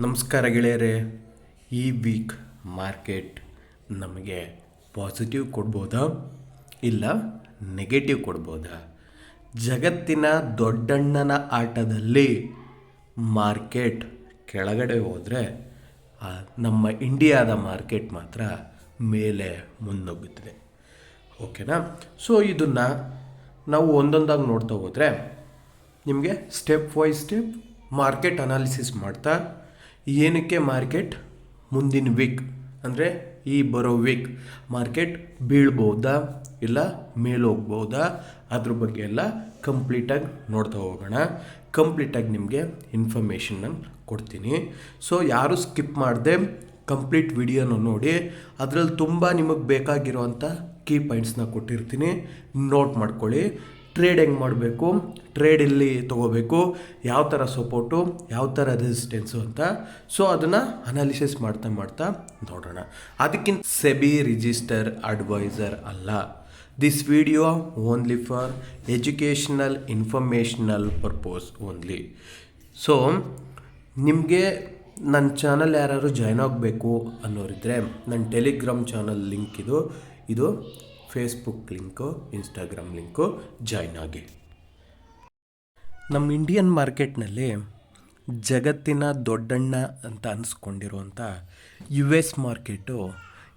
ನಮಸ್ಕಾರ ಗೆಳೆಯರೇ, ಈ ವೀಕ್ ಮಾರ್ಕೆಟ್ ನಮಗೆ ಪಾಸಿಟಿವ್ ಕೊಡ್ಬೋದಾ? ಇಲ್ಲ ನೆಗೆಟಿವ್ ಕೊಡ್ಬೋದಾ? ಜಗತ್ತಿನ ದೊಡ್ಡಣ್ಣನ ಆಟದಲ್ಲಿ ಮಾರ್ಕೆಟ್ ಕೆಳಗಡೆ ಹೋದರೆ ನಮ್ಮ ಇಂಡಿಯಾದ ಮಾರ್ಕೆಟ್ ಮಾತ್ರ ಮೇಲೆ ಮುನ್ನುಗ್ಗುತ್ತದೆ ಓಕೆನಾ ಸೊ ಇದನ್ನು ನಾವು ಒಂದೊಂದಾಗಿ ನೋಡ್ತಾ ಹೋದರೆ, ನಿಮಗೆ step by step market analysis ಮಾಡ್ತಾ ಏನಕ್ಕೆ ಮಾರ್ಕೆಟ್ ಮುಂದಿನ ವೀಕ್ ಅಂದರೆ ಈ ಬರೋ ವೀಕ್ ಮಾರ್ಕೆಟ್ ಬೀಳ್ಬೋದಾ ಇಲ್ಲ ಮೇಲೋಗ್ಬೋದಾ? ಅದ್ರ ಬಗ್ಗೆ ಎಲ್ಲ ಕಂಪ್ಲೀಟಾಗಿ ನೋಡ್ತಾ ಹೋಗೋಣ. ಕಂಪ್ಲೀಟಾಗಿ ನಿಮಗೆ ಇನ್ಫಾರ್ಮೇಷನ್ನ ಕೊಡ್ತೀನಿ. ಸೊ ಯಾರು ಸ್ಕಿಪ್ ಮಾಡದೆ ಕಂಪ್ಲೀಟ್ ವಿಡಿಯೋನ ನೋಡಿ, ಅದರಲ್ಲಿ ತುಂಬ ನಿಮಗೆ ಬೇಕಾಗಿರೋವಂಥ ಕೀ ಪಾಯಿಂಟ್ಸ್ನ ಕೊಟ್ಟಿರ್ತೀನಿ. ನೋಟ್ ಮಾಡ್ಕೊಳ್ಳಿ. ಟ್ರೇಡ್ ಹೆಂಗೆ ಮಾಡಬೇಕು? ಟ್ರೇಡ್ ಇಲ್ಲಿ ತೊಗೋಬೇಕು? ಯಾವ ಥರ ಸಪೋರ್ಟು? ಯಾವ ಥರ ರೆಸಿಸ್ಟೆನ್ಸು ಅಂತ? ಸೊ ಅದನ್ನು ಅನಾಲಿಸಿಸ್ ಮಾಡ್ತಾ ಮಾಡ್ತಾ ನೋಡೋಣ. ಅದಕ್ಕಿಂತ ಸೆಬಿ ರಿಜಿಸ್ಟರ್ ಅಡ್ವೈಸರ್ ಅಲ್ಲ. This video only for educational informational purpose only so ನಿಮಗೆ ನನ್ನ ಚಾನಲ್ ಯಾರು ಜಾಯ್ನ್ ಆಗಬೇಕು ಅನ್ನೋರಿದ್ರೆ ನನ್ನ ಟೆಲಿಗ್ರಾಮ್ ಚಾನಲ್ ಲಿಂಕ್ ಇದು. ಇದು Facebook link Instagram link join ಆಗಿ. ನಮ್ಮ ಇಂಡಿಯನ್ ಮಾರ್ಕೆಟ್ನಲ್ಲಿ ಜಗತ್ತಿನ ದೊಡ್ಡಣ್ಣ ಅಂತ ಅನಿಸ್ಕೊಂಡಿರುವಂಥ ಯು ಎಸ್ ಮಾರ್ಕೆಟು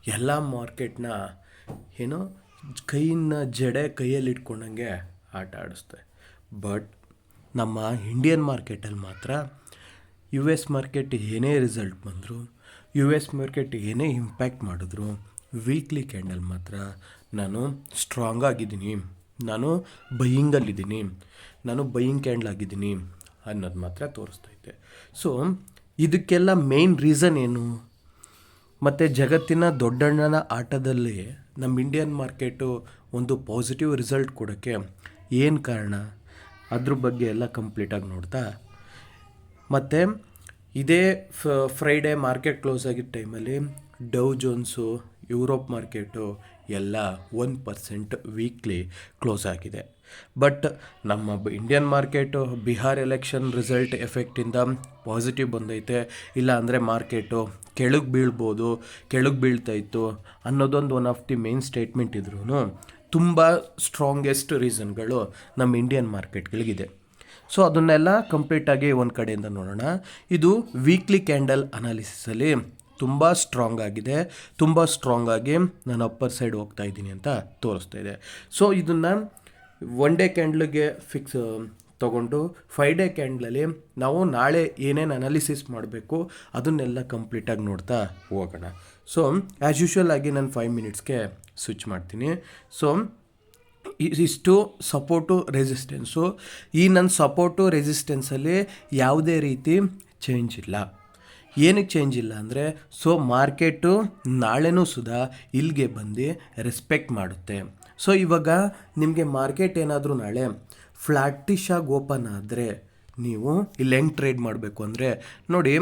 ಎಲ್ಲ ಮಾರ್ಕೆಟ್ನ ಏನು ಕೈನ ಜಡೆ ಕೈಯಲ್ಲಿ ಇಟ್ಕೊಂಡಂಗೆ ಆಟ ಆಡಿಸ್ತೆ. ಬಟ್ ನಮ್ಮ ಇಂಡಿಯನ್ ಮಾರ್ಕೆಟಲ್ಲಿ ಮಾತ್ರ ಯು ಎಸ್ ಮಾರ್ಕೆಟ್ ಏನೇ ರಿಸಲ್ಟ್ ಬಂದರೂ ಯು ಎಸ್ ಮಾರ್ಕೆಟ್ ಏನೇ ಇಂಪ್ಯಾಕ್ಟ್ ಮಾಡಿದ್ರು ವೀಕ್ಲಿ ಕ್ಯಾಂಡಲ್ ಮಾತ್ರ ನಾನು ಸ್ಟ್ರಾಂಗ್ ಆಗಿದ್ದೀನಿ. ನಾನು ಬೈಯಿಂಗಲ್ಲಿದ್ದೀನಿ ನಾನು ಬೈಯಿಂಗ್ ಕ್ಯಾಂಡಲ್ ಆಗಿದ್ದೀನಿ ಅನ್ನೋದು ಮಾತ್ರ ತೋರಿಸ್ತೈತೆ ಸೊ ಇದಕ್ಕೆಲ್ಲ ಮೇನ್ ರೀಸನ್ ಏನು? ಮತ್ತು ಜಗತ್ತಿನ ದೊಡ್ಡಣ್ಣನ ಆಟದಲ್ಲಿ ನಮ್ಮ ಇಂಡಿಯನ್ ಮಾರ್ಕೆಟು ಒಂದು ಪಾಸಿಟಿವ್ ರಿಸಲ್ಟ್ ಕೊಡೋಕ್ಕೆ ಏನು ಕಾರಣ? ಅದ್ರ ಬಗ್ಗೆ ಎಲ್ಲ ಕಂಪ್ಲೀಟಾಗಿ ನೋಡ್ತಾ. ಮತ್ತು ಇದೇ ಫ್ರೈಡೇ ಮಾರ್ಕೆಟ್ ಕ್ಲೋಸ್ ಆಗಿದ್ದ ಟೈಮಲ್ಲಿ ಡೌ ಜೋನ್ಸು ಯುರೋಪ್ ಮಾರ್ಕೆಟು ಎಲ್ಲ ಒನ್ ಪರ್ಸೆಂಟ್ ವೀಕ್ಲಿ ಕ್ಲೋಸ್ ಆಗಿದೆ. ಬಟ್ ನಮ್ಮ Indian market Bihar election result ಎಫೆಕ್ಟಿಂದ positive ಬಂದೈತೆ. ಇಲ್ಲ ಅಂದರೆ ಮಾರ್ಕೆಟು ಕೆಳಗೆ ಬೀಳ್ಬೋದು, ಕೆಳಗೆ ಬೀಳ್ತಾಯಿತ್ತು ಅನ್ನೋದೊಂದು one of the main statement ಇದ್ರೂ ತುಂಬ ಸ್ಟ್ರಾಂಗೆಸ್ಟ್ ರೀಸನ್ಗಳು ನಮ್ಮ ಇಂಡಿಯನ್ ಮಾರ್ಕೆಟ್ಗಳಿಗಿದೆ. ಸೊ ಅದನ್ನೆಲ್ಲ ಕಂಪ್ಲೀಟಾಗಿ ಒಂದು ಕಡೆಯಿಂದ ನೋಡೋಣ. ಇದು ವೀಕ್ಲಿ ಕ್ಯಾಂಡಲ್ ಅನಾಲಿಸಿಸಲ್ಲಿ ತುಂಬ ಸ್ಟ್ರಾಂಗ್ ಆಗಿದೆ. ತುಂಬ ಸ್ಟ್ರಾಂಗ್ ಆಗಿ ನಾನು ಅಪ್ಪರ್ ಸೈಡ್ ಹೋಗ್ತಾ ಇದ್ದೀನಿ ಅಂತ ತೋರಿಸ್ತಾ ಇದೆ. ಸೊ ಇದನ್ನು ಒನ್ ಡೇ ಕ್ಯಾಂಡ್ಲಿಗೆ ಫಿಕ್ಸ್ ತಗೊಂಡು ಫೈ ಡೇ ಕ್ಯಾಂಡ್ಲಲ್ಲಿ ನಾವು ನಾಳೆ ಏನೇನು ಅನಾಲಿಸಿಸ್ ಮಾಡಬೇಕು, ಅದನ್ನೆಲ್ಲ ಕಂಪ್ಲೀಟಾಗಿ ನೋಡ್ತಾ ಹೋಗೋಣ. ಸೊ ಆ್ಯಸ್ ಯೂಶ್ವಲ್ ಆಗಿ ನಾನು ಫೈವ್ ಮಿನಿಟ್ಸ್ಗೆ ಸ್ವಿಚ್ ಮಾಡ್ತೀನಿ. ಸೊ ಇಷ್ಟು ಸಪೋರ್ಟು ರೆಸಿಸ್ಟೆನ್ಸು ಈ ನನ್ನ ಸಪೋರ್ಟು ರೆಸಿಸ್ಟೆನ್ಸಲ್ಲಿ ಯಾವುದೇ ರೀತಿ ಚೇಂಜ್ ಇಲ್ಲ. ಏನಕ್ಕೆ ಚೇಂಜ್ ಇಲ್ಲ ಅಂದರೆ ಸೊ ಮಾರ್ಕೆಟು ನಾಳೆನೂ ಸುಧಾ ಇಲ್ಲಿಗೆ ಬಂದು ರೆಸ್ಪೆಕ್ಟ್ ಮಾಡುತ್ತೆ. ಸೊ ಇವಾಗ ನಿಮಗೆ ಮಾರ್ಕೆಟ್ ಏನಾದರೂ ನಾಳೆ ಫ್ಲ್ಯಾಟಿಶಾಗಿ ಓಪನ್ ಆದರೆ ನೀವು ಇಲ್ಲಿ ಹೆಂಗೆ ಟ್ರೇಡ್ ಮಾಡಬೇಕು ಅಂದರೆ, ನೋಡಿ,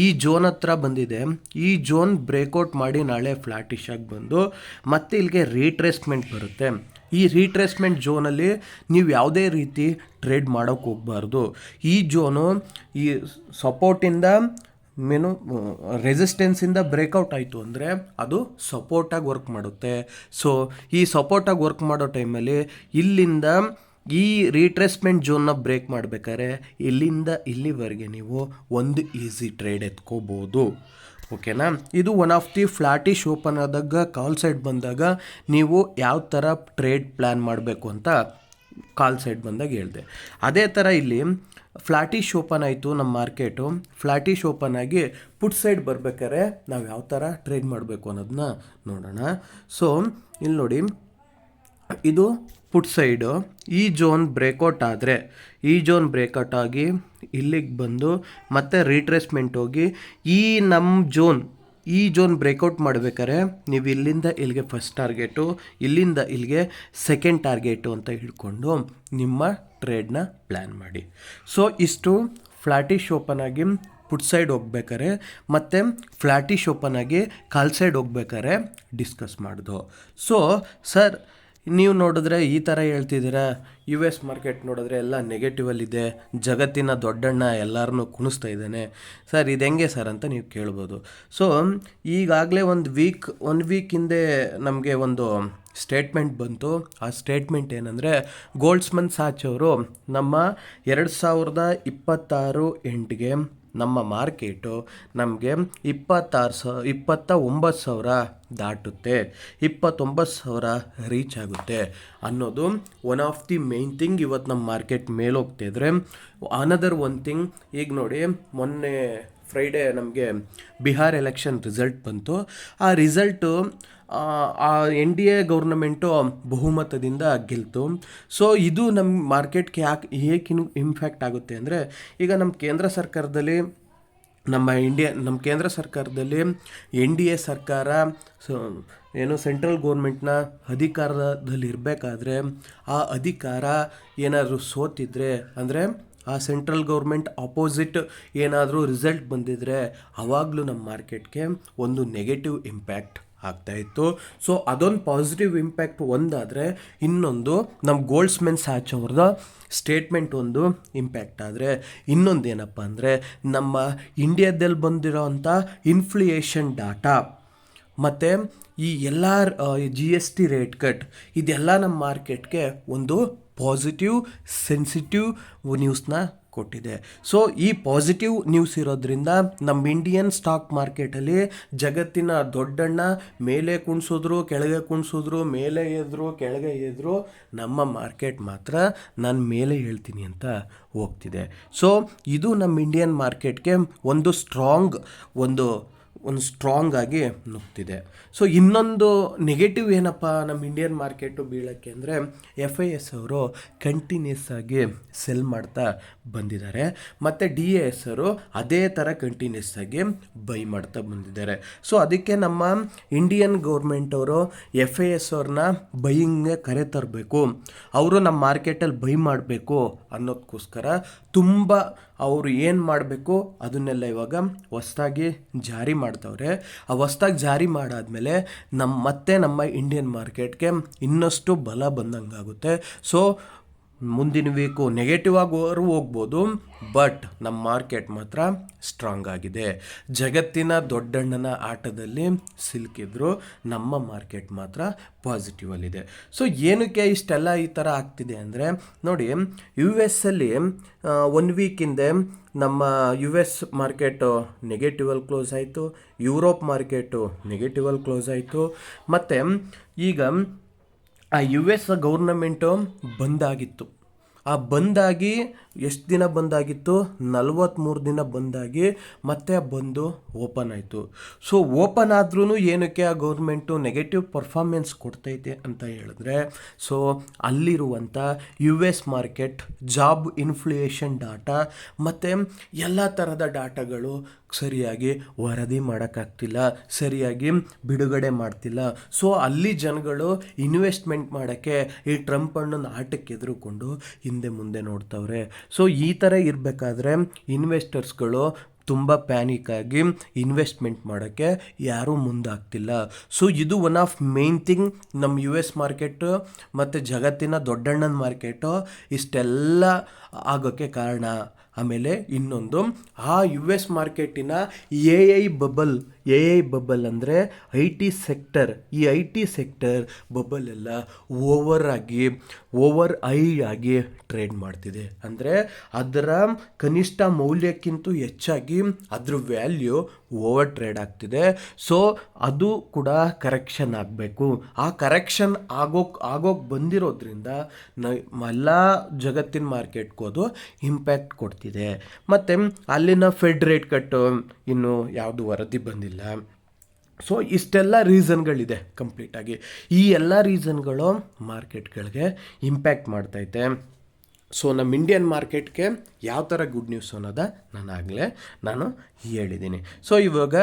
ಈ ಜೋನ್ ಹತ್ರ ಬಂದಿದೆ. ಈ ಜೋನ್ ಬ್ರೇಕೌಟ್ ಮಾಡಿ ನಾಳೆ ಫ್ಲ್ಯಾಟಿಶಾಗಿ ಬಂದು ಮತ್ತೆ ಇಲ್ಲಿಗೆ ರೀಟ್ರೇಸ್ಮೆಂಟ್ ಬರುತ್ತೆ. ಈ ರೀಟ್ರೇಸ್ಮೆಂಟ್ ಜೋನಲ್ಲಿ ನೀವು ಯಾವುದೇ ರೀತಿ ಟ್ರೇಡ್ ಮಾಡೋಕ್ಕೆ ಹೋಗಬಾರ್ದು. ಈ ಜೋನು ಈ ಸಪೋರ್ಟಿಂದ ಮೇನು ರೆಸಿಸ್ಟೆನ್ಸಿಂದ ಬ್ರೇಕೌಟ್ ಆಯಿತು ಅಂದರೆ ಅದು ಸಪೋರ್ಟಾಗಿ ವರ್ಕ್ ಮಾಡುತ್ತೆ. ಸೊ ಈ ಸಪೋರ್ಟಾಗಿ ವರ್ಕ್ ಮಾಡೋ ಟೈಮಲ್ಲಿ ಇಲ್ಲಿಂದ ಈ ರೀಟ್ರೆಸ್ಮೆಂಟ್ ಜೋನ್ನ ಬ್ರೇಕ್ ಮಾಡಬೇಕಾದ್ರೆ ಇಲ್ಲಿಂದ ಇಲ್ಲಿವರೆಗೆ ನೀವು ಒಂದು ಈಸಿ ಟ್ರೇಡ್ ಎತ್ಕೋಬೋದು. ಓಕೆನಾ ಇದು one of the flattish open ಆದಾಗ ಕಾಲ್ ಸೈಡ್ ಬಂದಾಗ ನೀವು ಯಾವ ಥರ ಟ್ರೇಡ್ ಪ್ಲ್ಯಾನ್ ಮಾಡಬೇಕು ಅಂತ ಕಾಲ್ ಸೈಡ್ ಬಂದಾಗ ಹೇಳಿದೆ. ಅದೇ ಥರ ಇಲ್ಲಿ ಫ್ಲ್ಯಾಟಿಶ್ ಓಪನ್ ಆಯಿತು ನಮ್ಮ ಮಾರ್ಕೆಟು. ಫ್ಲ್ಯಾಟಿಶ್ ಓಪನ್ ಆಗಿ ಪುಟ್ ಸೈಡ್ ಬರ್ಬೇಕಾದ್ರೆ ನಾವು ಯಾವ ಥರ ಟ್ರೇಡ್ ಮಾಡಬೇಕು ಅನ್ನೋದನ್ನ ನೋಡೋಣ. ಸೊ ಇಲ್ಲಿ ನೋಡಿ. ಇದು ಪುಟ್ ಸೈಡು. ಈ ಜೋನ್ ಬ್ರೇಕೌಟ್ ಆದರೆ, ಈ ಜೋನ್ ಬ್ರೇಕೌಟ್ ಆಗಿ ಇಲ್ಲಿಗೆ ಬಂದು ಮತ್ತೆ ರೀಟ್ರೆಸ್ಮೆಂಟ್ ಹೋಗಿ ಈ ನಮ್ಮ ಜೋನ್, ಈ ಜೋನ್ ಬ್ರೇಕೌಟ್ ಮಾಡಬೇಕಾದ್ರೆ ನೀವು ಇಲ್ಲಿಂದ ಇಲ್ಲಿಗೆ ಫಸ್ಟ್ ಟಾರ್ಗೆಟು, ಇಲ್ಲಿಂದ ಇಲ್ಲಿಗೆ ಸೆಕೆಂಡ್ ಟಾರ್ಗೆಟು ಅಂತ ಹಿಡ್ಕೊಂಡು ನಿಮ್ಮ ಟ್ರೇಡ್ನ ಪ್ಲ್ಯಾನ್ ಮಾಡಿ. ಸೊ ಇಷ್ಟು ಫ್ಲ್ಯಾಟಿಶ್ ಓಪನ್ ಆಗಿ ಪುಟ್ ಸೈಡ್ ಹೋಗ್ಬೇಕಾರೆ ಮತ್ತು ಫ್ಲ್ಯಾಟಿಶ್ ಓಪನ್ ಆಗಿ ಕಾಲ್ ಸೈಡ್ ಹೋಗ್ಬೇಕಾರೆ ಡಿಸ್ಕಸ್ ಮಾಡಿದ್ವು ಸೊ ಸರ್ ನೀವು ನೋಡಿದ್ರೆ ಈ ಥರ ಹೇಳ್ತಿದ್ದೀರಾ? ಯು ಎಸ್ ಮಾರ್ಕೆಟ್ ನೋಡಿದ್ರೆ ಎಲ್ಲ ನೆಗೆಟಿವಲ್ಲಿದೆ ಜಗತ್ತಿನ ದೊಡ್ಡಣ್ಣ ಎಲ್ಲರನ್ನೂ ಕುಣಿಸ್ತಾ ಇದ್ದಾನೆ. ಸರ್, ಇದು ಹೆಂಗೆ ಸರ್ ಅಂತ ನೀವು ಕೇಳ್ಬೋದು. ಸೊ ಈಗಾಗಲೇ ಒಂದು ವೀಕ್ ಒನ್ ವೀಕ್ ಹಿಂದೆ ನಮಗೆ ಒಂದು ಸ್ಟೇಟ್ಮೆಂಟ್ ಬಂತು. ಆ ಸ್ಟೇಟ್ಮೆಂಟ್ ಏನಂದರೆ ಗೋಲ್ಡ್ಸ್ಮನ್ ಸಾಚ್ ಅವರು ನಮ್ಮ ಎರಡು ಸಾವಿರದ ಇಪ್ಪತ್ತಾರು ಎಂಟಿಗೆ ನಮ್ಮ ಮಾರ್ಕೆಟು ನಮಗೆ ಇಪ್ಪತ್ತಾರು ಸಾವಿರ ಇಪ್ಪತ್ತ ಒಂಬತ್ತು ಸಾವಿರ ದಾಟುತ್ತೆ. ಇಪ್ಪತ್ತೊಂಬತ್ತು ಸಾವಿರ ರೀಚ್ ಆಗುತ್ತೆ ಅನ್ನೋದು one of the main thing ಇವತ್ತು ನಮ್ಮ ಮಾರ್ಕೆಟ್ ಮೇಲೆ ಹೋಗ್ತಿದ್ರೆ ಅನದರ್ ಒನ್ ಥಿಂಗ್ ಈಗ ನೋಡಿ, ಮೊನ್ನೆ ಫ್ರೈಡೇ ನಮಗೆ ಬಿಹಾರ್ ಎಲೆಕ್ಷನ್ ರಿಸಲ್ಟ್ ಬಂತು. ಆ ರಿಸಲ್ಟು ಆ ಎನ್ ಡಿ ಎ ಗೌರ್ನಮೆಂಟು ಬಹುಮತದಿಂದ ಗೆಲ್ತು. ಸೊ ಇದು ನಮ್ಮ ಮಾರ್ಕೆಟ್ಗೆ ಯಾಕೆ, ಹೇಗೆ ಇಂಫ್ಯಾಕ್ಟ್ ಆಗುತ್ತೆ ಅಂದರೆ, ಈಗ ನಮ್ಮ ಕೇಂದ್ರ ಸರ್ಕಾರದಲ್ಲಿ, ನಮ್ಮ ಇಂಡಿಯಾ ನಮ್ಮ ಕೇಂದ್ರ ಸರ್ಕಾರದಲ್ಲಿ ಎನ್ ಡಿ ಎ ಸರ್ಕಾರ, ಸೊ, ಏನು ಸೆಂಟ್ರಲ್ ಗೌರ್ಮೆಂಟ್ನ ಅಧಿಕಾರದಲ್ಲಿರಬೇಕಾದ್ರೆ, ಆ ಅಧಿಕಾರ ಏನಾದರೂ ಸೋತಿದ್ರೆ, ಅಂದರೆ ಆ ಸೆಂಟ್ರಲ್ ಗೌರ್ಮೆಂಟ್ ಅಪೋಸಿಟ್ ಏನಾದರೂ ರಿಸಲ್ಟ್ ಬಂದಿದ್ರೆ ಆವಾಗಲೂ ನಮ್ಮ ಮಾರ್ಕೆಟ್ಗೆ ಒಂದು ನೆಗೆಟಿವ್ ಇಂಪ್ಯಾಕ್ಟ್ ಆಗ್ತಾಯಿತ್ತು ಸೊ ಅದೊಂದು ಪಾಸಿಟಿವ್ ಇಂಪ್ಯಾಕ್ಟ್ ಒಂದಾದರೆ, ಇನ್ನೊಂದು ನಮ್ಮ ಗೋಲ್ಡ್ಸ್ಮೆನ್ ಸ್ಯಾಚ್ ಅವ್ರದ್ದು ಸ್ಟೇಟ್ಮೆಂಟ್ ಒಂದು ಇಂಪ್ಯಾಕ್ಟ್ ಆದರೆ, ಇನ್ನೊಂದು ಏನಪ್ಪ ಅಂದರೆ, ನಮ್ಮ ಇಂಡಿಯಾದಲ್ಲಿ ಬಂದಿರೋ ಅಂಥ ಇನ್ಫ್ಲಿಯೇಷನ್ ಡಾಟಾ ಮತ್ತು ಈ ಎಲ್ಲ G S T rate cut ಇದೆಲ್ಲ ನಮ್ಮ ಮಾರ್ಕೆಟ್ಗೆ ಒಂದು ಪಾಸಿಟಿವ್ ಸೆನ್ಸಿಟಿವ್ ನ್ಯೂಸ್ನ ಕೊಟ್ಟಿದೆ. ಸೊ ಈ ಪಾಸಿಟಿವ್ ನ್ಯೂಸ್ ಇರೋದ್ರಿಂದ ನಮ್ಮ ಇಂಡಿಯನ್ ಸ್ಟಾಕ್ ಮಾರ್ಕೆಟಲ್ಲಿ ಜಗತ್ತಿನ ದೊಡ್ಡಣ್ಣ ಮೇಲೆ ಕುಣಿಸಿದ್ರು, ಕೆಳಗೆ ಕುಣಿಸಿದ್ರು, ಮೇಲೆ ಎದ್ರು, ಕೆಳಗೆ ಎದ್ರು, ನಮ್ಮ ಮಾರ್ಕೆಟ್ ಮಾತ್ರ ನಾನು ಮೇಲೆ ಹೇಳ್ತೀನಿ ಅಂತ ಹೋಗ್ತಿದೆ. ಸೊ ಇದು ನಮ್ಮ ಇಂಡಿಯನ್ ಮಾರ್ಕೆಟ್ಗೆ ಒಂದು ಸ್ಟ್ರಾಂಗ್ ಒಂದು ಒಂದು ಸ್ಟ್ರಾಂಗ್ ಆಗಿ ನುಗ್ತಿದೆ. ಸೊ ಇನ್ನೊಂದು ನೆಗೆಟಿವ್ ಏನಪ್ಪ ನಮ್ಮ ಇಂಡಿಯನ್ ಮಾರ್ಕೆಟು ಬೀಳೋಕ್ಕೆ ಅಂದರೆ ಎಫ್ ಐ ಎಸ್ ಅವರು ಕಂಟಿನ್ಯೂಸ್ ಆಗಿ ಸೆಲ್ ಮಾಡ್ತಾ ಬಂದಿದ್ದಾರೆ. ಮತ್ತು ಡಿ ಎ ಎಸ್ ಅವರು ಅದೇ ಥರ ಕಂಟಿನ್ಯೂಸ್ ಆಗಿ ಬೈ ಮಾಡ್ತಾ ಬಂದಿದ್ದಾರೆ. ಸೊ ಅದಕ್ಕೆ ನಮ್ಮ ಇಂಡಿಯನ್ ಗೌರ್ಮೆಂಟ್ ಅವರು ಎಫ್ ಐ ಎಸ್ ಅವ್ರನ್ನ ಬೈಯಿಂಗ್ಗೆ ಕರೆ ತರಬೇಕು. ಅವರು ನಮ್ಮ ಮಾರ್ಕೆಟಲ್ಲಿ ಬೈ ಮಾಡಬೇಕು ಅನ್ನೋದಕ್ಕೋಸ್ಕರ ತುಂಬ ಅವರು ಏನು ಮಾಡಬೇಕು ಅದನ್ನೆಲ್ಲ ಇವಾಗ ಹೊಸ್ದಾಗಿ ಜಾರಿ ಮಾಡ್ತವ್ರೆ. ಆ ಹೊಸ್ದಾಗಿ ಜಾರಿ ಮಾಡಾದಮೇಲೆ ನಮ್ಮ ಮತ್ತೆ ನಮ್ಮ ಇಂಡಿಯನ್ ಮಾರ್ಕೆಟ್ಗೆ ಇನ್ನಷ್ಟು ಬಲ ಬಂದಂಗಾಗುತ್ತೆ. ಸೊ ಮುಂದಿನ ವೀಕು ನೆಗೆಟಿವ್ ಆಗೋರು ಹೋಗ್ಬೋದು ಬಟ್ ನಮ್ಮ ಮಾರ್ಕೆಟ್ ಮಾತ್ರ ಸ್ಟ್ರಾಂಗ್ ಆಗಿದೆ. ಜಗತ್ತಿನ ದೊಡ್ಡಣ್ಣನ ಆಟದಲ್ಲಿ ಸಿಲ್ಕಿದ್ರು, ನಮ್ಮ ಮಾರ್ಕೆಟ್ ಮಾತ್ರ ಪಾಸಿಟಿವಲ್ಲಿದೆ ಸೊ ಏನಕ್ಕೆ ಇಷ್ಟೆಲ್ಲ ಈ ಥರ ಆಗ್ತಿದೆ ಅಂದರೆ, ನೋಡಿ ಯು ಎಸ್ ಅಲ್ಲಿ ಒನ್ ವೀಕ್ ಹಿಂದೆ ನಮ್ಮ ಯು ಎಸ್ ಮಾರ್ಕೆಟು ನೆಗೆಟಿವಲ್ಲಿ ಕ್ಲೋಸ್ ಆಯಿತು ಯುರೋಪ್ ಮಾರ್ಕೆಟು ನೆಗೆಟಿವಲ್ಲಿ ಕ್ಲೋಸ್ ಆಯಿತು, ಮತ್ತು ಈಗ ಆ ಯು ಎಸ್ ಗೌರ್ನಮೆಂಟು ಬಂದಾಗಿತ್ತು ಆ ಬಂದಾಗಿ ಎಷ್ಟು ದಿನ ಬಂದಾಗಿತ್ತು? ನಲ್ವತ್ತ್ಮೂರು ದಿನ ಬಂದಾಗಿ ಮತ್ತೆ ಬಂದು ಓಪನ್ ಆಯಿತು. ಸೊ ಓಪನ್ ಆದ್ರೂ ಏನಕ್ಕೆ ಆ ಗೌರ್ಮೆಂಟು ನೆಗೆಟಿವ್ ಪರ್ಫಾರ್ಮೆನ್ಸ್ ಕೊಡ್ತೈತೆ ಅಂತ ಹೇಳಿದ್ರೆ ಸೊ ಅಲ್ಲಿರುವಂಥ U S market job inflation data ಮತ್ತು ಎಲ್ಲ ಥರದ ಡಾಟಾಗಳು ಸರಿಯಾಗಿ ವರದಿ ಮಾಡೋಕ್ಕಾಗ್ತಿಲ್ಲ, ಸರಿಯಾಗಿ ಬಿಡುಗಡೆ ಮಾಡ್ತಿಲ್ಲ. ಸೊ ಅಲ್ಲಿ ಜನಗಳು ಇನ್ವೆಸ್ಟ್ಮೆಂಟ್ ಮಾಡೋಕ್ಕೆ ಈ ಟ್ರಂಪ್ ಅಣ್ಣನ ಆಟಕ್ಕೆ ಎದುರುಕೊಂಡು ಹಿಂದೆ ಮುಂದೆ ನೋಡ್ತವ್ರೆ. ಸೊ ಈ ಥರ ಇರಬೇಕಾದ್ರೆ ಇನ್ವೆಸ್ಟರ್ಸ್ಗಳು ತುಂಬ ಪ್ಯಾನಿಕ್ ಆಗಿ ಇನ್ವೆಸ್ಟ್ಮೆಂಟ್ ಮಾಡೋಕ್ಕೆ ಯಾರೂ ಮುಂದಾಗ್ತಿಲ್ಲ. ಸೊ ಇದು ಒನ್ ಆಫ್ ಮೇನ್ ಥಿಂಗ್ ನಮ್ಮ ಯು ಎಸ್ ಮಾರ್ಕೆಟು ಮತ್ತು ಜಗತ್ತಿನ ದೊಡ್ಡಣ್ಣನ ಮಾರ್ಕೆಟು ಇಷ್ಟೆಲ್ಲ ಆಗೋಕ್ಕೆ ಕಾರಣ. ಆಮೇಲೆ ಇನ್ನೊಂದು, ಆ U S ಮಾರ್ಕೆಟಿನ A I bubble A I bubble ಅಂದರೆ ಐ ಟಿ ಸೆಕ್ಟರ್ ಈ ಐ ಟಿ ಸೆಕ್ಟರ್ ಬಬ್ಬಲ್ ಎಲ್ಲ ಓವರ್ ಆಗಿ ಓವರ್ ಐ ಆಗಿ ಟ್ರೇಡ್ ಮಾಡ್ತಿದೆ. ಅಂದರೆ ಅದರ ಕನಿಷ್ಠ ಮೌಲ್ಯಕ್ಕಿಂತ ಹೆಚ್ಚಾಗಿ ಅದ್ರ ವ್ಯಾಲ್ಯೂ ಓವರ್ ಟ್ರೇಡ್ ಆಗ್ತಿದೆ. ಸೊ ಅದು ಕೂಡ ಕರೆಕ್ಷನ್ ಆಗಬೇಕು. ಆ ಕರೆಕ್ಷನ್ ಆಗೋಕ್ ಆಗೋಕ್ಕೆ ಬಂದಿರೋದ್ರಿಂದ ನ ಎಲ್ಲ ಜಗತ್ತಿನ ಮಾರ್ಕೆಟ್ಗೂ ಅದು ಇಂಪ್ಯಾಕ್ಟ್ ಕೊಡ್ತಿದೆ. ಮತ್ತು ಅಲ್ಲಿನ ಫೆಡ್ ರೇಟ್ ಕಟ್ಟು ಇನ್ನು ಯಾವುದು ವರದಿ ಬಂದಿಲ್ಲ. ಸೊ ಇಷ್ಟೆಲ್ಲ ರೀಸನ್ಗಳಿದೆ ಕಂಪ್ಲೀಟಾಗಿ ಈ ಎಲ್ಲ ರೀಸನ್ಗಳು ಮಾರ್ಕೆಟ್ಗಳಿಗೆ ಇಂಪ್ಯಾಕ್ಟ್ ಮಾಡ್ತೈತೆ. ಸೊ ನಮ್ಮ ಇಂಡಿಯನ್ ಮಾರ್ಕೆಟ್ಗೆ ಯಾವ ಥರ ಗುಡ್ ನ್ಯೂಸ್ ಅನ್ನೋದ ನಾನು ಆಗಲೇ ನಾನು ಹೇಳಿದ್ದೀನಿ. ಸೊ ಇವಾಗ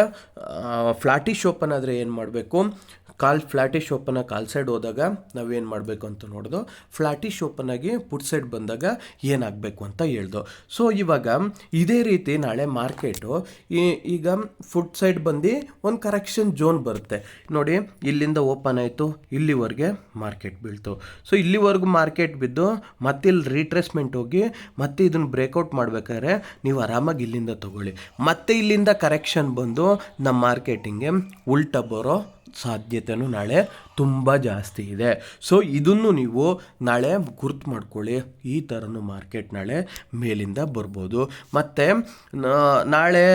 ಫ್ಲಾಟಿಶ್ ಓಪನ್ ಆದರೆ ಏನು ಮಾಡಬೇಕು? Call flattish open call side ಹೋದಾಗ ನಾವೇನು ಮಾಡಬೇಕು ಅಂತ ನೋಡೋದು? ಫ್ಲಾಟಿಶ್ ಓಪನ್ ಆಗಿ ಪುಟ್ ಸೈಡ್ ಬಂದಾಗ ಏನಾಗಬೇಕು ಅಂತ ಹೇಳ್ದು. ಸೊ ಇವಾಗ ಇದೇ ರೀತಿ ನಾಳೆ ಮಾರ್ಕೆಟು ಈಗ ಫುಡ್ ಸೈಡ್ ಬಂದು ಒಂದು ಕರೆಕ್ಷನ್ ಝೋನ್ ಬರುತ್ತೆ. ನೋಡಿ, ಇಲ್ಲಿಂದ ಓಪನ್ ಆಯಿತು, ಇಲ್ಲಿವರೆಗೆ ಮಾರ್ಕೆಟ್ ಬೀಳ್ತು. ಸೊ ಇಲ್ಲಿವರೆಗೂ ಮಾರ್ಕೆಟ್ ಬಿದ್ದು ಮತ್ತೆ ಇಲ್ಲಿ ರೀಟ್ರೇಸ್ಮೆಂಟ್ ಹೋಗಿ ಮತ್ತೆ ಇದನ್ನು ಬ್ರೇಕೌಟ್ ಮಾಡಬೇಕಾದ್ರೆ ನೀವು ಆರಾಮಾಗಿ ಇಲ್ಲಿಂದ ತಗೊಳ್ಳಿ. ಮತ್ತೆ ಇಲ್ಲಿಂದ ಕರೆಕ್ಷನ್ ಬಂದು ನಮ್ಮ ಮಾರ್ಕೆಟಿಂಗ್ಗೆ ಉಲ್ಟ ಬರೋ ಸಾಧ್ಯತೆಯೂ ನಾಳೆ ತುಂಬ ಜಾಸ್ತಿ ಇದೆ. ಸೊ ಇದನ್ನು ನೀವು ನಾಳೆ ಗುರ್ತು ಮಾಡ್ಕೊಳ್ಳಿ. ಈ ಥರನೂ ಮಾರ್ಕೆಟ್ ನಾಳೆ ಮೇಲಿಂದ ಬರ್ಬೋದು. ಮತ್ತು ನಾಳೆ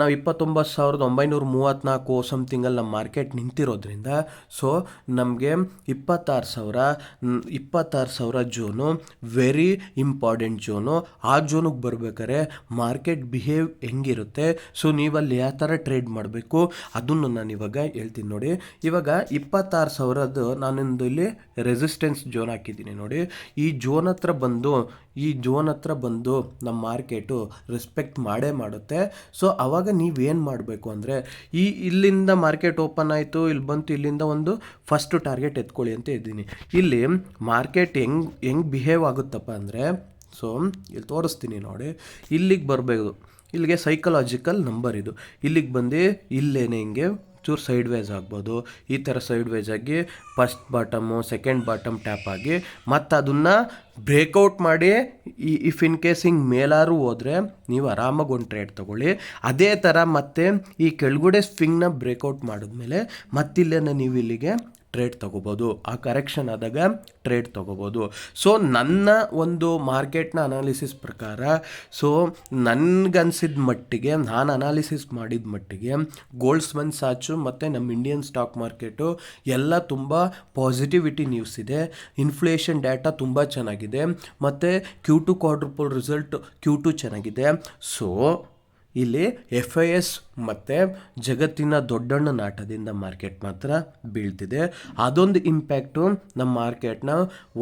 ನಾವು ಇಪ್ಪತ್ತೊಂಬತ್ತು ಸಾವಿರದ ಒಂಬೈನೂರ ಮೂವತ್ತ್ನಾಲ್ಕು ಸಮಥಿಂಗಲ್ಲಿ ನಮ್ಮ ಮಾರ್ಕೆಟ್ ನಿಂತಿರೋದ್ರಿಂದ ಸೊ ನಮಗೆ ಇಪ್ಪತ್ತಾರು ಸಾವಿರ ಇಪ್ಪತ್ತಾರು ಸಾವಿರ ಜೋನು ವೆರಿ ಇಂಪಾರ್ಟೆಂಟ್ ಜೋನು ಆ ಜೋನಿಗೆ ಬರ್ಬೇಕಾದ್ರೆ ಮಾರ್ಕೆಟ್ ಬಿಹೇವ್ ಹೆಂಗಿರುತ್ತೆ? ಸೊ ನೀವಲ್ಲಿ ಯಾವ ಥರ ಟ್ರೇಡ್ ಮಾಡಬೇಕು? ಅದನ್ನು ನಾನು ಇವಾಗ ಹೇಳ್ತೀನಿ ನೋಡಿ. ಇವಾಗ ಇಪ್ಪತ್ತಾರು ಸಾವಿರದ್ದು ನಾನೊಂದು ಇಲ್ಲಿ ರೆಸಿಸ್ಟೆನ್ಸ್ ಜೋನ್ ಹಾಕಿದ್ದೀನಿ ನೋಡಿ. ಈ ಜೋನ್ ಹತ್ರ ಬಂದು, ಈ ಜೋನ್ ಹತ್ರ ಬಂದು ನಮ್ಮ ಮಾರ್ಕೆಟು ರೆಸ್ಪೆಕ್ಟ್ ಮಾಡೇ ಮಾಡುತ್ತೆ. ಸೊ ಅವಾಗ ನೀವೇನು ಮಾಡಬೇಕು ಅಂದರೆ, ಈ ಇಲ್ಲಿಂದ ಮಾರ್ಕೆಟ್ ಓಪನ್ ಆಯಿತು, ಇಲ್ಲಿ ಬಂತು, ಇಲ್ಲಿಂದ ಒಂದು ಫಸ್ಟ್ ಟಾರ್ಗೆಟ್ ಎತ್ಕೊಳ್ಳಿ ಅಂತ ಇದ್ದೀನಿ. ಇಲ್ಲಿ ಮಾರ್ಕೆಟ್ ಹೆಂಗ್ ಹೆಂಗ್ ಬಿಹೇವ್ ಆಗುತ್ತಪ್ಪ ಅಂದರೆ ಸೊ ಇಲ್ಲಿ ತೋರಿಸ್ತೀನಿ ನೋಡಿ. ಇಲ್ಲಿಗೆ ಬರಬೇಕು. ಇಲ್ಲಿಗೆ ಸೈಕಲಾಜಿಕಲ್ ನಂಬರ್ ಇದು. ಇಲ್ಲಿಗೆ ಬಂದು ಇಲ್ಲೇನೆ ಹಿಂಗೆ ಚೂರು ಸೈಡ್ ವೈಸ್ ಆಗ್ಬೋದು. ಈ ಥರ ಸೈಡ್ ವೈಸ್ ಆಗಿ first bottom second bottom tap ಆಗಿ ಮತ್ತು ಅದನ್ನು ಬ್ರೇಕೌಟ್ ಮಾಡಿ ಈ ಇಫ್ ಇನ್ ಕೇಸ್ ಹಿಂಗೆ ಮೇಲಾರು ಹೋದರೆ ನೀವು ಆರಾಮಾಗಿ ಒಂದು ಟ್ರೇಡ್ ತೊಗೊಳ್ಳಿ. ಅದೇ ಥರ ಮತ್ತೆ ಈ ಕೆಳಗಡೆ ಸ್ವಿಂಗ್ನ ಬ್ರೇಕೌಟ್ ಮಾಡಿದ್ಮೇಲೆ ಮತ್ತಿಲ್ಲೇನ ನೀವು ಇಲ್ಲಿಗೆ ಟ್ರೇಡ್ ತೊಗೋಬೋದು, ಆ ಕರೆಕ್ಷನ್ ಆದಾಗ ಟ್ರೇಡ್ ತೊಗೋಬೋದು. ಸೊ ನನ್ನ ಒಂದು ಮಾರ್ಕೆಟ್ನ ಅನಾಲಿಸಿಸ್ ಪ್ರಕಾರ ಸೊ ನನಗನ್ಸಿದ ಮಟ್ಟಿಗೆ, ನಾನು ಅನಾಲಿಸಿಸ್ ಮಾಡಿದ ಮಟ್ಟಿಗೆ ಗೋಲ್ಡ್ಸ್ಮನ್ ಸಾಚು ಮತ್ತು ನಮ್ಮ ಇಂಡಿಯನ್ ಸ್ಟಾಕ್ ಮಾರ್ಕೆಟು ಎಲ್ಲ ತುಂಬ ಪಾಸಿಟಿವಿಟಿ ನ್ಯೂಸ್ ಇದೆ. ಇನ್ಫ್ಲೇಷನ್ ಡೇಟಾ ತುಂಬ ಚೆನ್ನಾಗಿದೆ. ಮತ್ತು Q two quadruple result Q two ಚೆನ್ನಾಗಿದೆ. ಸೊ ಇಲ್ಲಿ ಎಫ್ ಐ ಎಸ್ ಮತ್ತು ಜಗತ್ತಿನ ದೊಡ್ಡಣ್ಣ ನಾಟದಿಂದ ಮಾರ್ಕೆಟ್ ಮಾತ್ರ ಬೀಳ್ತಿದೆ. ಅದೊಂದು ಇಂಪ್ಯಾಕ್ಟು ನಮ್ಮ ಮಾರ್ಕೆಟ್ನ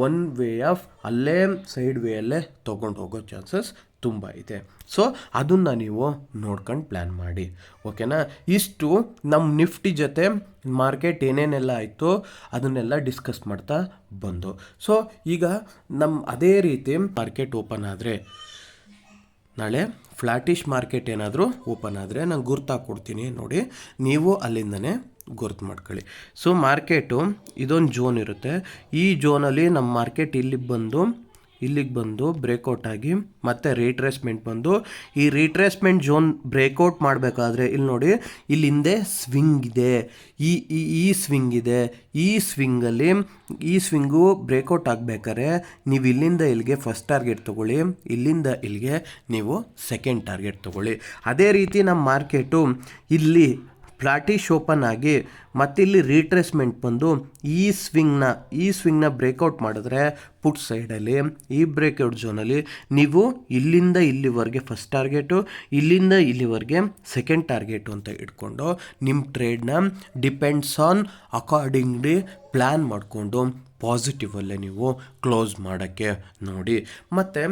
ಒನ್ ವೇ ಆಫ್ ಅಲ್ಲೇ ಸೈಡ್ ವೇಯಲ್ಲೇ ತೊಗೊಂಡು ಹೋಗೋ ಚಾನ್ಸಸ್ ತುಂಬ ಇದೆ. ಸೊ ಅದನ್ನು ನೀವು ನೋಡ್ಕೊಂಡು ಪ್ಲ್ಯಾನ್ ಮಾಡಿ. ಓಕೆನಾ ಇಷ್ಟು ನಮ್ಮ ನಿಫ್ಟಿ ಜೊತೆ ಮಾರ್ಕೆಟ್ ಏನೇನೆಲ್ಲ ಆಯಿತು ಅದನ್ನೆಲ್ಲ ಡಿಸ್ಕಸ್ ಮಾಡ್ತಾ ಬಂದು. ಸೊ ಈಗ ನಮ್ಮ ಅದೇ ರೀತಿ ಮಾರ್ಕೆಟ್ ಓಪನ್ ಆದರೆ ನಾಳೆ ಫ್ಲಾಟಿಶ್ ಮಾರ್ಕೆಟ್ ಏನಾದರೂ ಓಪನ್ ಆದರೆ ನಾನು ಗುರ್ತು ಕೊಡ್ತೀನಿ ನೋಡಿ. ನೀವು ಅಲ್ಲಿಂದನೇ ಗುರ್ತು ಮಾಡ್ಕೊಳ್ಳಿ. ಸೊ ಮಾರ್ಕೆಟು ಇದೊಂದು ಜೋನ್ ಇರುತ್ತೆ. ಈ ಜೋನಲ್ಲಿ ನಮ್ಮ ಮಾರ್ಕೆಟ್ ಇಲ್ಲಿಗೆ ಬಂದು ಇಲ್ಲಿಗೆ ಬಂದು ಬ್ರೇಕೌಟ್ ಆಗಿ ಮತ್ತೆ ರೀಟ್ರೇಸ್ಮೆಂಟ್ ಬಂದು, ಈ ರೀಟ್ರೇಸ್ಮೆಂಟ್ ಜೋನ್ ಬ್ರೇಕೌಟ್ ಮಾಡಬೇಕಾದ್ರೆ ಇಲ್ಲಿ ನೋಡಿ ಇಲ್ಲಿ ಹಿಂದೆ ಸ್ವಿಂಗ್ ಇದೆ. ಈ ಈ ಸ್ವಿಂಗ್ ಇದೆ. ಈ ಸ್ವಿಂಗಲ್ಲಿ ಈ ಸ್ವಿಂಗು ಬ್ರೇಕೌಟ್ ಆಗಬೇಕಾದ್ರೆ ನೀವು ಇಲ್ಲಿಂದ ಇಲ್ಲಿಗೆ ಫಸ್ಟ್ ಟಾರ್ಗೆಟ್ ತೊಗೊಳ್ಳಿ, ಇಲ್ಲಿಂದ ಇಲ್ಲಿಗೆ ನೀವು ಸೆಕೆಂಡ್ ಟಾರ್ಗೆಟ್ ತೊಗೊಳ್ಳಿ. ಅದೇ ರೀತಿ ನಮ್ಮ ಮಾರ್ಕೆಟು ಇಲ್ಲಿ ಫ್ಲಾಟಿಶ್ ಓಪನ್ ಆಗಿ ಮತ್ತಿಲ್ಲಿ ರೀಟ್ರೆಸ್ಮೆಂಟ್ ಬಂದು ಈ ಸ್ವಿಂಗ್ನ ಈ ಸ್ವಿಂಗ್ನ ಬ್ರೇಕೌಟ್ ಮಾಡಿದ್ರೆ ಪುಟ್ ಸೈಡಲ್ಲಿ ಈ ಬ್ರೇಕೌಟ್ ಝೋನಲ್ಲಿ ನೀವು ಇಲ್ಲಿಂದ ಇಲ್ಲಿವರೆಗೆ ಫಸ್ಟ್ ಟಾರ್ಗೆಟು ಇಲ್ಲಿಂದ ಇಲ್ಲಿವರೆಗೆ ಸೆಕೆಂಡ್ ಟಾರ್ಗೆಟು ಅಂತ ಇಟ್ಕೊಂಡು ನಿಮ್ಮ ಟ್ರೇಡ್ನ ಡಿಪೆಂಡ್ಸ್ ಆನ್ ಅಕಾರ್ಡಿಂಗ್ಲಿ ಪ್ಲ್ಯಾನ್ ಮಾಡಿಕೊಂಡು ಪಾಸಿಟಿವಲ್ಲೇ ನೀವು ಕ್ಲೋಸ್ ಮಾಡೋಕ್ಕೆ ನೋಡಿ. ಮತ್ತು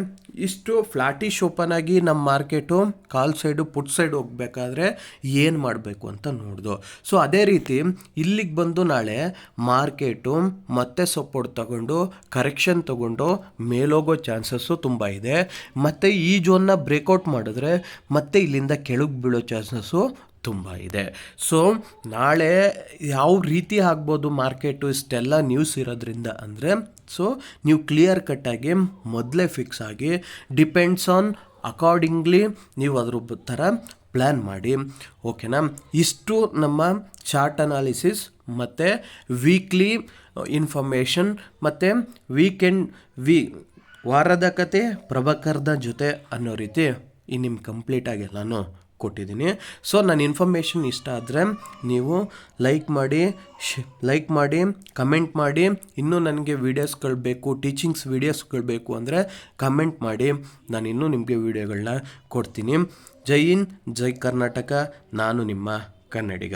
ಇಷ್ಟು ಫ್ಲಾಟಿಶ್ ಓಪನ್ ಆಗಿ ನಮ್ಮ market call side put side ಹೋಗಬೇಕಾದ್ರೆ ಏನು ಮಾಡಬೇಕು ಅಂತ ನೋಡ್ದು. ಸೊ ಅದೇ ರೀತಿ ಇಲ್ಲಿಗೆ ಬಂದು ನಾಳೆ ಮಾರ್ಕೆಟು ಮತ್ತೆ ಸಪೋರ್ಟ್ ತಗೊಂಡು, ಕರೆಕ್ಷನ್ ತಗೊಂಡು ಮೇಲೋಗೋ ಚಾನ್ಸಸ್ಸು ತುಂಬ ಇದೆ. ಮತ್ತು ಈ ಜೋನ್ನ ಬ್ರೇಕೌಟ್ ಮಾಡಿದ್ರೆ ಮತ್ತೆ ಇಲ್ಲಿಂದ ಕೆಳಗೆ ಬೀಳೋ ಚಾನ್ಸಸ್ಸು ತುಂಬ ಇದೆ. ಸೊ, ನಾಳೆ ಯಾವ ರೀತಿ ಆಗ್ಬೋದು ಮಾರ್ಕೆಟು ಇಷ್ಟೆಲ್ಲ ನ್ಯೂಸ್ ಇರೋದ್ರಿಂದ ಅಂದರೆ, ಸೊ, ನೀವು ಕ್ಲಿಯರ್ ಕಟ್ಟಾಗಿ ಮೊದಲೇ ಫಿಕ್ಸ್ ಆಗಿ ಡಿಪೆಂಡ್ಸ್ ಆನ್ ಅಕಾರ್ಡಿಂಗ್ಲಿ ನೀವು ಅದ್ರ ಥರ ಪ್ಲ್ಯಾನ್ ಮಾಡಿ ಓಕೆನಾ ಇಷ್ಟು ನಮ್ಮ ಚಾರ್ಟ್ ಅನಾಲಿಸಿಸ್ ಮತ್ತು ವೀಕ್ಲಿ ಇನ್ಫಾರ್ಮೇಷನ್ ಮತ್ತು ವೀಕೆಂಡ್ ವೀ ವಾರದ ಕತೆ, ಪ್ರಭಾಕರ್ದ ಜೊತೆ ಅನ್ನೋ ರೀತಿ ಈ ನಿಮ್ಮ ಕಂಪ್ಲೀಟಾಗಿ ನಾನು ಕೊಟ್ಟಿದ್ದೀನಿ. ಸೊ ನನ್ನ ಇನ್ಫಾರ್ಮೇಷನ್ ಇಷ್ಟ ಆದರೆ ನೀವು ಲೈಕ್ ಮಾಡಿ ಲೈಕ್ ಮಾಡಿ ಕಮೆಂಟ್ ಮಾಡಿ. ಇನ್ನೂ ನನಗೆ ವೀಡಿಯೋಸ್ಗಳು ಬೇಕು ಟೀಚಿಂಗ್ಸ್ ವೀಡಿಯೋಸ್ಗಳು ಬೇಕು ಅಂದರೆ ಕಮೆಂಟ್ ಮಾಡಿ. ನಾನು ಇನ್ನೂ ನಿಮಗೆ ವೀಡಿಯೋಗಳನ್ನ ಕೊಡ್ತೀನಿ. ಜೈನ್ ಜೈ ಕರ್ನಾಟಕ. ನಾನು ನಿಮ್ಮ ಕನ್ನಡಿಗ.